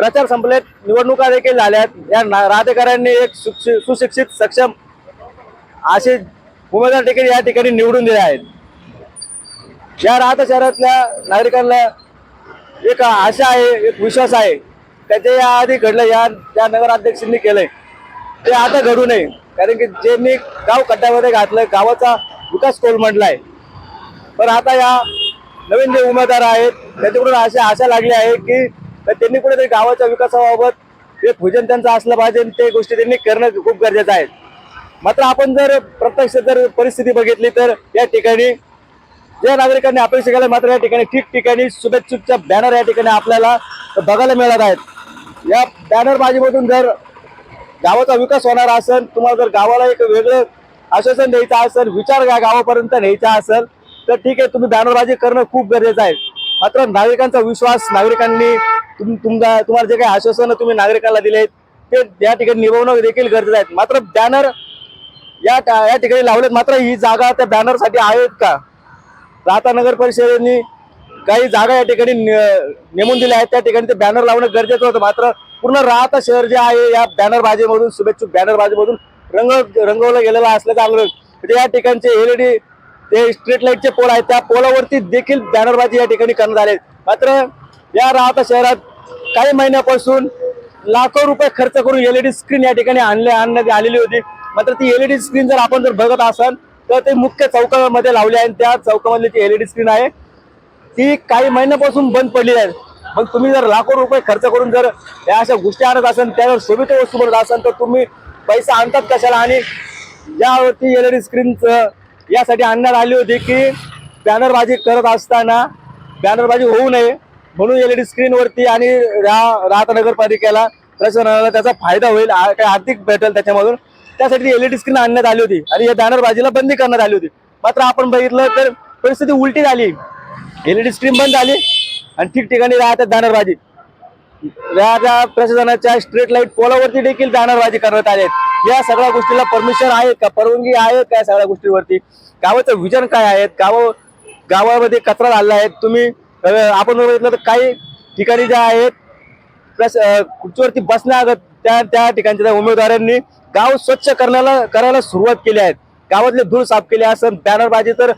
प्रचार संपलेत. निवडणुका देखील झाल्यात. या ना- राहतेकरांनी एक सुशिक्षित सक्षम असे उमेदवार देखील या ठिकाणी निवडून दिले आहेत. या राहता शहरातल्या नागरिकांना एक आशा आहे एक विश्वास आहे का जे या आधी घडलं या त्या नगराध्यक्षांनी केलंय. ते आता घडू नये. कारण की ज्यांनी गाव कट्ट्यामध्ये घातलं गावाचा विकास कोलमंडलाय पण आता या नवीन जे उमेदवार आहेत त्याच्याकडून अशा आशा लागली आहे की तर त्यांनी कुठेतरी गावाच्या विकासाबाबत एक भुजन त्यांचं असलं पाहिजे ते गोष्टी त्यांनी करणं खूप गरजेचं आहे. मात्र आपण जर प्रत्यक्ष जर परिस्थिती बघितली तर या ठिकाणी ज्या नागरिकांनी अपेक्षा केल्या मात्र या ठिकाणी ठिकठिकाणी शुभेच्छुकच्या बॅनर या ठिकाणी आपल्याला बघायला मिळत आहेत. या बॅनरबाजीमधून जर गावाचा विकास होणार असेल तुम्हाला जर गावाला एक वेगळं आश्वासन द्यायचं असेल विचार या गावापर्यंत न्यायचा असेल तर ठीक आहे तुम्ही बॅनरबाजी करणं खूप गरजेचं आहे. मात्र नागरिकांचा विश्वास नागरिकांनी तुम तुमचा तुम्हाला जे काही आश्वासनं तुम्ही नागरिकांना दिले ते या ठिकाणी निभवणं देखील गरजेचं आहे. मात्र बॅनर या या ठिकाणी लावलेत मात्र ही जागा त्या बॅनरसाठी आहेत का? राहता नगर परिषदेने काही जागा या ठिकाणी नेमून दिल्या आहेत. त्या ठिकाणी ते बॅनर लावणं गरजेचं होतं. मात्र पूर्ण राहता शहर जे आहे या बॅनरबाजीमधून शुभेच्छुक बॅनरबाजीमधून रंग रंगवलं गेलेलं असल्याचं आग्रह. म्हणजे या ठिकाणचे एलईडी ते स्ट्रीट लाईटचे पोल आहेत. त्या पोलावरती देखील बॅनरबाजी या ठिकाणी करण्यात आले मात्र या राहता शहरात काही महिन्यापासून लाखो रुपये खर्च करून एलईडी स्क्रीन या ठिकाणी आणले आणण्यात आलेली होती. मात्र ती एलईडी स्क्रीन जर आपण जर बघत असाल तर ते मुख्य चौकामध्ये लावले आहे आणि त्या चौकामधली ती एलईडी स्क्रीन आहे ती काही महिन्यापासून बंद पडली आहे. मग तुम्ही जर लाखो रुपये खर्च करून जर या अशा गोष्टी आणत असाल त्यावर शोभित वस्तू बनत असाल तर तुम्ही पैसा आणतात कशाला? आणि यावरती एलईडी स्क्रीन यासाठी आणण्यात आली होती की बॅनरबाजी करत असताना बॅनरबाजी होऊ नये. म्हणून एलईडी स्क्रीनवरती आणि रा- राहता नगरपालिकेला प्रशासनाला त्याचा फायदा होईल काही आर्थिक भेटेल त्याच्यामधून. त्यासाठी एलईडी स्क्रीन आणण्यात आली होती आणि या बॅनरबाजीला बंदी करण्यात आली होती. मात्र आपण बघितलं तर परिस्थिती उलटी झाली. एलईडी स्क्रीन बंद झाली आणि ठिकठिकाणी राहतात बॅनरबाजी या प्रशासनाच्या स्ट्रीट लाइट पोलावरती देखील बॅनरबाजी करण्यात आले आहेत. या सगळ्या गोष्टीला परमिशन आहे का? परवानगी आहे का या सगळ्या गोष्टीवरती? गावाचं विजन काय आहेत गाव गावामध्ये कचरा झाला आहे. तुम्ही तर आपण बघितलं तर काही ठिकाणी ज्या आहेत प्लस खुर्चीवरती बसण्यागत त्या त्या ठिकाणच्या उमेदवारांनी गाव स्वच्छ करण्याला करायला सुरुवात केली आहे. गावातले धूळ साफ केले असं बॅनरबाजी तर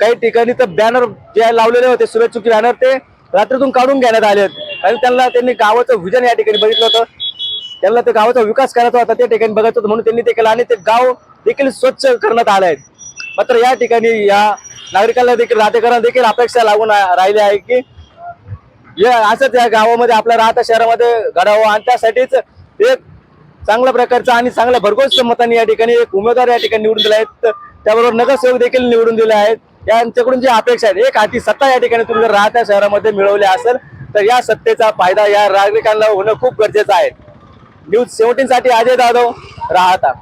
काही ठिकाणी तर बॅनर जे लावलेले होते शुभेच्छुकी बॅनर ते रात्रीतून काढून घेण्यात आले आहेत. आणि त्यांना त्यांनी गावाचं विजन या ठिकाणी बघितलं होतं. त्यांना ते गावाचा विकास करायचा होता त्या ठिकाणी बघायचं होतं म्हणून त्यांनी ते केलं. आणि ते गाव देखील स्वच्छ करण्यात आलं आहे. मात्र या ठिकाणी या नागरिकांना देखील राहतेकरांना देखील अपेक्षा लागून राहिली आहे की या असंच या गावामध्ये आपल्या राहता शहरामध्ये घडावं. आणि त्यासाठीच एक चांगल्या प्रकारचा आणि चांगल्या भरघोस मतांनी या ठिकाणी एक उमेदवार या ठिकाणी निवडून दिले आहेत. त्याबरोबर नगरसेवक देखील निवडून दिले आहेत. यांच्याकडून जी अपेक्षा आहेत एक हाती सत्ता या ठिकाणी तुम्ही जर राहत्या शहरामध्ये मिळवली असेल तर या सत्तेचा फायदा या नागरिकांना होणं खूप गरजेचं आहे. न्यूज सेव्हन्टीन साठी अजय जाधव राहता.